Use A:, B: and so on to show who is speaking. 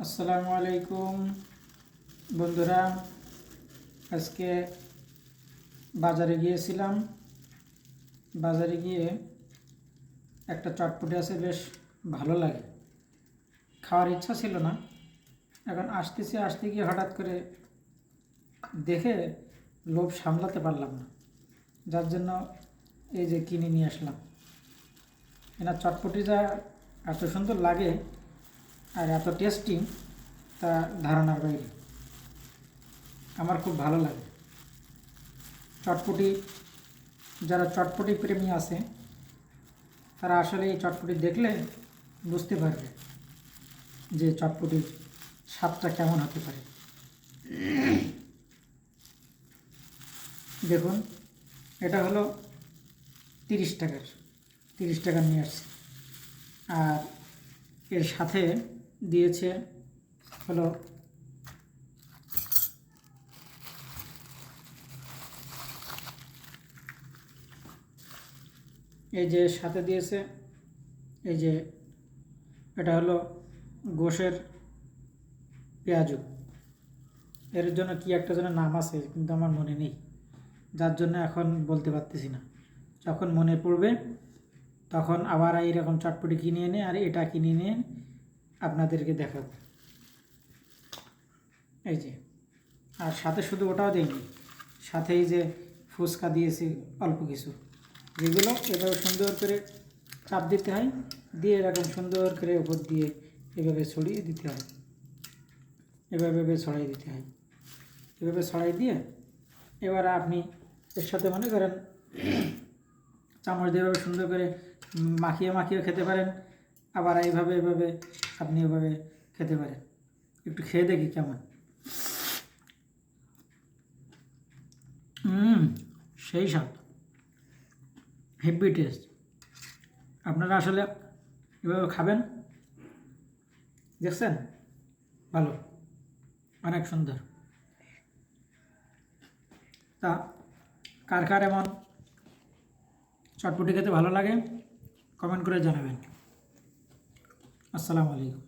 A: আসসালামু আলাইকুম। বন্ধুরা, আজকে বাজারে গিয়েছিলাম। বাজারে গিয়ে একটা চটপটি আছে, বেশ ভালো লাগে। খাওয়ার ইচ্ছা ছিল না। এখন আসতেছি, আসতে গিয়ে হঠাৎ করে দেখে লোভ সামলাতে পারলাম না। যার জন্য এই যে কিনে নিয়ে আসলাম। এনার চটপটিটা এত সুন্দর লাগে আর এত টেস্টি তা ধারণার বাইরে। আমার খুব ভালো লাগে। চটপটি, যারা চটপটি প্রেমী আছে, তারা আসলে এই চটপটি দেখলে বুঝতে পারবে যে চটপটির স্বাদটা কেমন হতে পারে। দেখুন, এটা হলো তিরিশ টাকার, তিরিশ টাকা নিয়ে আসছি। আর এর সাথে দিয়েছে। হলো এই যে সাথে দিয়েছে, এই যে এটা হলো গোশের পেঁয়াজু। এর জন্য কি একটা যেন নাম আছে, কিন্তু আমার মনে নেই। যার জন্য এখন বলতে পারতেছি না। যখন মনে পড়বে, তখন আবার এইরকম চটপটি কিনে এনে আর এটা কিনে এনে আপনাদেরকে দেখাবো। এই যে, আর সাথে শুধু ওটাও দেয়নি সাথে এই যে ফুচকা দিয়েছি অল্প কিছু। যেগুলো এভাবে সুন্দর করে চাপ দিতে হয়, দিয়ে এরকম সুন্দর করে উপর দিয়ে এভাবে ছড়িয়ে দিতে হয়। এভাবে এভাবে ছড়াই দিতে হয়। এভাবে ছড়াই দিয়ে এবার আপনি এর সাথে মনে করেন, চামচ দিয়ে এভাবে সুন্দর করে মাখিয়ে মাখিয়ে খেতে পারেন, আবার এইভাবে এভাবে আপনি এভাবে খেতে পারেন একটু খেয়ে দেখি কেমন। হুম সেই স্বাদ। Heavy taste. আপনারা আসলে এভাবে খাবেন? দেখছেন? ভালো। অনেক সুন্দর। তা, কার কার এমন চটপটি খেতে ভালো লাগে? কমেন্ট করে জানাবেন। আসসালামু আলাইকুম।